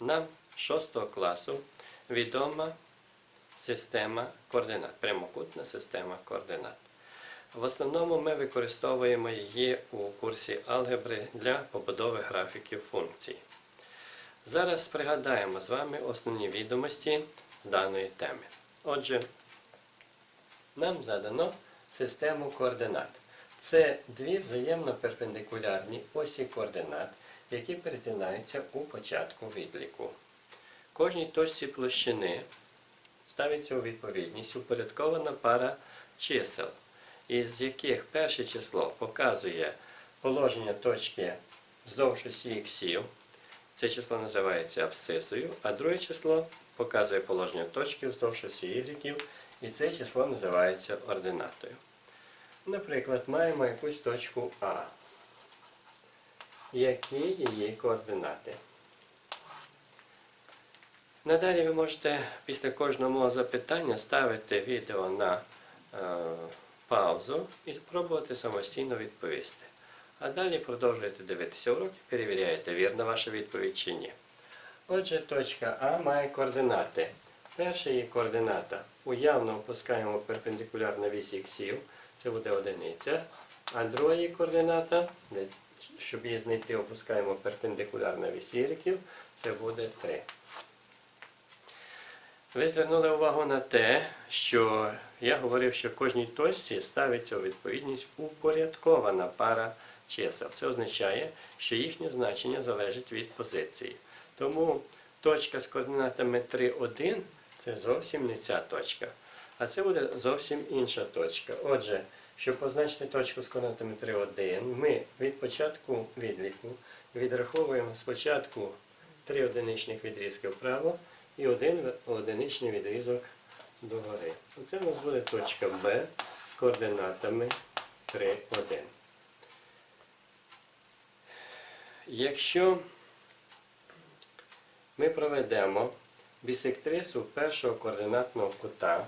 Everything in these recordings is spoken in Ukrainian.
нам 6 класу відома система координат, прямокутна система координат. В основному ми використовуємо її у курсі алгебри для побудови графіків функцій. Зараз пригадаємо з вами основні відомості з даної теми. Отже, нам задано систему координат. Це дві взаємно перпендикулярні осі координат, які перетинаються у початку відліку. Кожній точці площини ставиться у відповідність упорядкована пара чисел, із яких перше число показує положення точки вздовж осі іксів. Це число називається абсцисою, а друге число показує положення точки вздовж осі ігреків, і це число називається ординатою. Наприклад, маємо якусь точку А. Які її координати? Надалі ви можете після кожного мого запитання ставити відео на е, паузу і спробувати самостійно відповісти. А далі продовжуєте дивитися уроки, перевіряєте, вірна ваша відповідь чи ні. Отже, точка А має координати. Перша її координата уявно опускаємо перпендикулярно вісі іксів, це буде одиниця. А друга її координата, щоб її знайти, опускаємо перпендикулярно вісі ігреків, це буде 3. Ви звернули увагу на те, що я говорив, що кожній точці ставиться у відповідність упорядкована пара чисел. Це означає, що їхнє значення залежить від позиції. Тому точка з координатами 3, 1 це зовсім не ця точка, а це буде зовсім інша точка. Отже, щоб позначити точку з координатами 3, 1, ми від початку відліку відраховуємо спочатку три одиничних відрізки вправо і один одиничний відрізок догори. Оце у нас буде точка Б з координатами 3, 1. Якщо ми проведемо бісектрису першого координатного кута,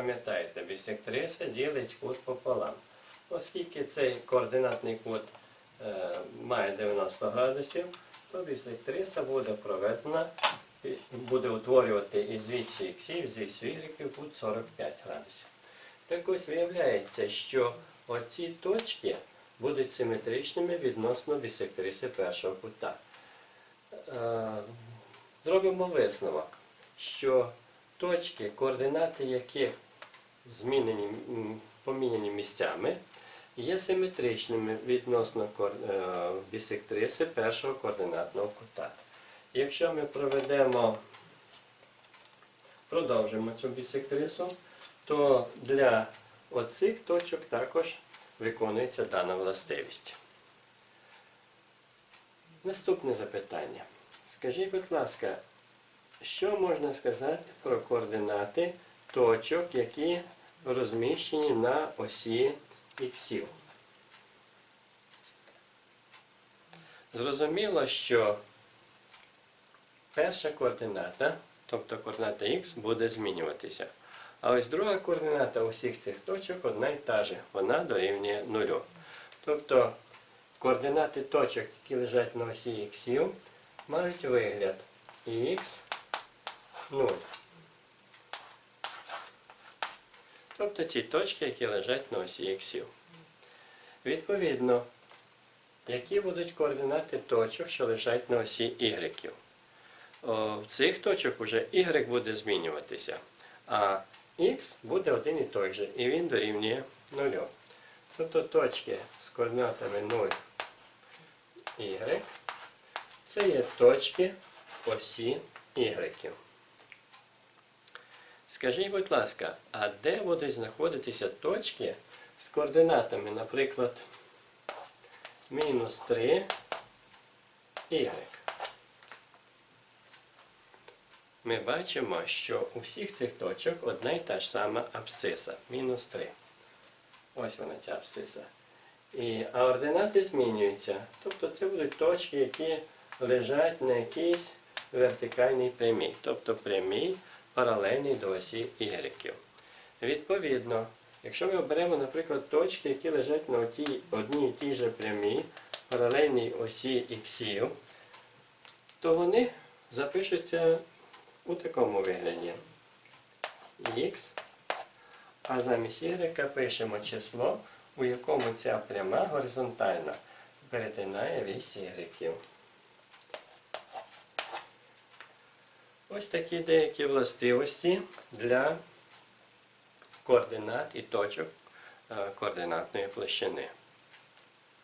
пам'ятаєте, бісектриса ділить кут пополам. Оскільки цей координатний кут е, має 90 градусів, то бісектриса буде проведена, буде утворювати із вісі іксів, з вісі кут 45 градусів. Так ось виявляється, що оці точки будуть симетричними відносно бісектриси першого кута. Е, Зробимо висновок, що точки, координати яких змінені, поміняні місцями, є симетричними відносно е, бісектриси першого координатного кута. Якщо ми проведемо, продовжимо цю бісектрису, то для оцих точок також виконується дана властивість. Наступне запитання. Скажіть, будь ласка, що можна сказати про координати точок, які розміщені на осі іксів? Зрозуміло, що перша координата, тобто координата х, буде змінюватися. А ось друга координата усіх цих точок одна і та же, вона дорівнює нулю. Тобто координати точок, які лежать на осі іксів, мають вигляд х 0. Тобто ці точки, які лежать на осі іксів. Відповідно, які будуть координати точок, що лежать на осі y? В цих точок вже y буде змінюватися, а x буде один і той же, і він дорівнює 0. Тобто точки з координатами 0 y це є точки осі y. Скажіть, будь ласка, а де будуть знаходитися точки з координатами, наприклад, мінус 3 y? Ми бачимо, що у всіх цих точок одна і та ж сама абсциса, мінус 3. Ось вона ця абсциса. І, а ординати змінюються. Тобто це будуть точки, які лежать на якійсь вертикальній прямій, тобто прямій, паралельній до осі Y. Відповідно, Якщо ми оберемо, наприклад, точки, які лежать на отій- одній і тій же прямій, паралельній осі іксів, то вони запишуться у такому вигляді. Х, а замість y пишемо число, у якому ця пряма горизонтальна перетинає вісь y. Ось такі деякі властивості для координат і точок е, координатної площини.